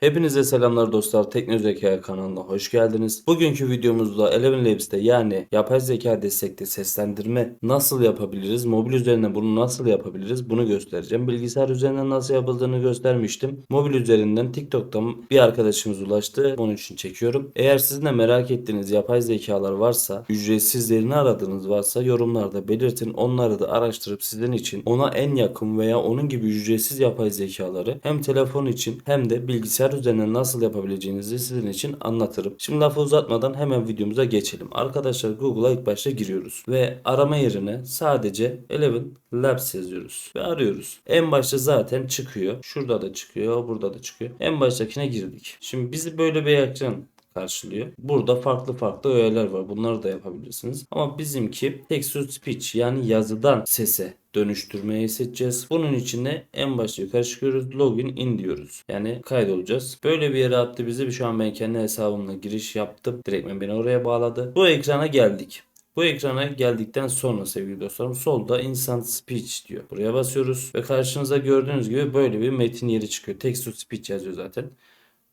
Hepinize selamlar dostlar. Tekno kanalına hoş geldiniz. Bugünkü videomuzda Eleven Labs'te yani yapay zeka destekli seslendirme nasıl yapabiliriz? Mobil üzerinden bunu nasıl yapabiliriz? Bunu göstereceğim. Bilgisayar üzerinden nasıl yapıldığını göstermiştim. Mobil üzerinden TikTok'tan bir arkadaşımız ulaştı. Onun için çekiyorum. Eğer sizin de merak ettiğiniz yapay zekalar varsa, ücretsizlerini aradığınız varsa yorumlarda belirtin. Onları da araştırıp sizin için ona en yakın veya onun gibi ücretsiz yapay zekaları hem telefon için hem de bilgisayar üzerinden nasıl yapabileceğinizi sizin için anlatırım. Şimdi lafı uzatmadan hemen videomuza geçelim. Arkadaşlar Google'a ilk başta giriyoruz ve arama yerine sadece Eleven Labs yazıyoruz ve arıyoruz. En başta zaten çıkıyor. Şurada da çıkıyor, burada da çıkıyor. En baştakine girdik. Şimdi bizi böyle bir ekran karşılıyor. Burada farklı farklı öğeler var. Bunları da yapabilirsiniz. Ama bizimki text to speech yani yazıdan sese dönüştürmeyi seçeceğiz. Bunun için de en başta yukarı çıkıyoruz. Login in diyoruz. Yani kaydolacağız. Böyle bir yere attı bizi. Şu an ben kendi hesabımla giriş yaptım. Direktmen beni oraya bağladı. Bu ekrana geldik. Bu ekrana geldikten sonra sevgili dostlarım solda instant speech diyor. Buraya basıyoruz ve karşınıza gördüğünüz gibi böyle bir metin yeri çıkıyor. Text to speech yazıyor zaten.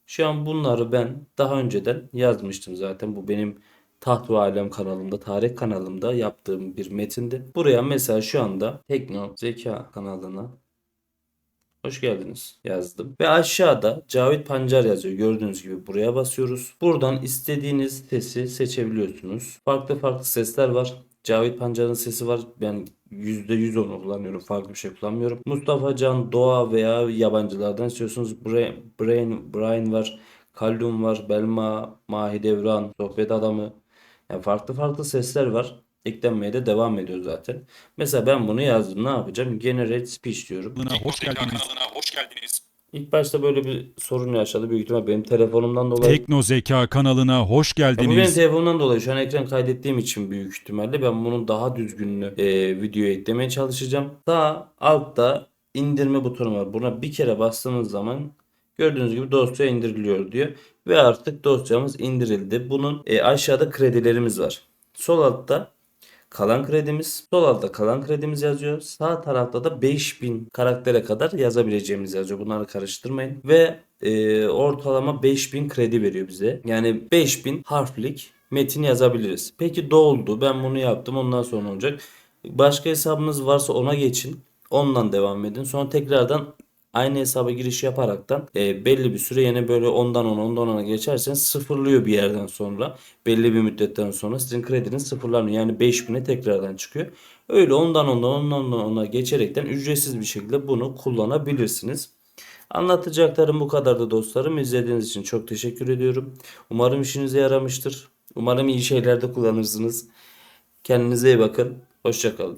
Şu an bunları ben daha önceden yazmıştım zaten. Bu benim Taht ve Alem kanalımda, tarih kanalımda yaptığım bir metindi. Buraya mesela şu anda Tekno Zeka kanalına Hoş geldiniz yazdım. Ve aşağıda Cavit Pancar yazıyor. Gördüğünüz gibi buraya basıyoruz. Buradan istediğiniz sesi seçebiliyorsunuz. Farklı farklı sesler var. Cavit Pancar'ın sesi var. Ben %100 onu kullanıyorum. Farklı bir şey kullanmıyorum. Mustafa Can, Doğa veya yabancılardan istiyorsunuz. Brain, Brain, Brian var. Kallum var. Belma, Mahidevran, Sohbet Adamı. Yani farklı farklı sesler var. Eklenmeye de devam ediyor zaten. Mesela ben bunu yazdım. Ne yapacağım? Generate speech diyorum. kanalına hoş Tekno geldiniz. kanalına hoş geldiniz. İlk başta böyle bir sorun yaşadı. Büyük ihtimal benim telefonumdan dolayı. Tekno Zeka kanalına hoş Ya bu benim geldiniz. telefonumdan dolayı şu an ekran kaydettiğim için büyük ihtimalle ben bunun daha düzgününü e, videoya eklemeye çalışacağım. Daha altta indirme butonu var. Buna bir kere bastığınız zaman gördüğünüz gibi dosya indiriliyor diyor. Ve artık dosyamız indirildi. Bunun e, aşağıda kredilerimiz var. Sol altta kalan kredimiz. Sol altta kalan kredimiz yazıyor. Sağ tarafta da 5000 karaktere kadar yazabileceğimiz yazıyor. Bunları karıştırmayın. Ve e, ortalama 5000 kredi veriyor bize. Yani 5000 harflik metin yazabiliriz. Peki doldu. Ben bunu yaptım. Ondan sonra olacak? Başka hesabınız varsa ona geçin. Ondan devam edin. Sonra tekrardan aynı hesaba giriş yaparaktan e, belli bir süre yine böyle ondan ona ondan ona geçerseniz sıfırlıyor bir yerden sonra. Belli bir müddetten sonra sizin krediniz sıfırlanıyor. Yani 5000'e tekrardan çıkıyor. Öyle ondan ondan ondan ona geçerekten ücretsiz bir şekilde bunu kullanabilirsiniz. Anlatacaklarım bu kadardı dostlarım. İzlediğiniz için çok teşekkür ediyorum. Umarım işinize yaramıştır. Umarım iyi şeylerde kullanırsınız. Kendinize iyi bakın. Hoşçakalın.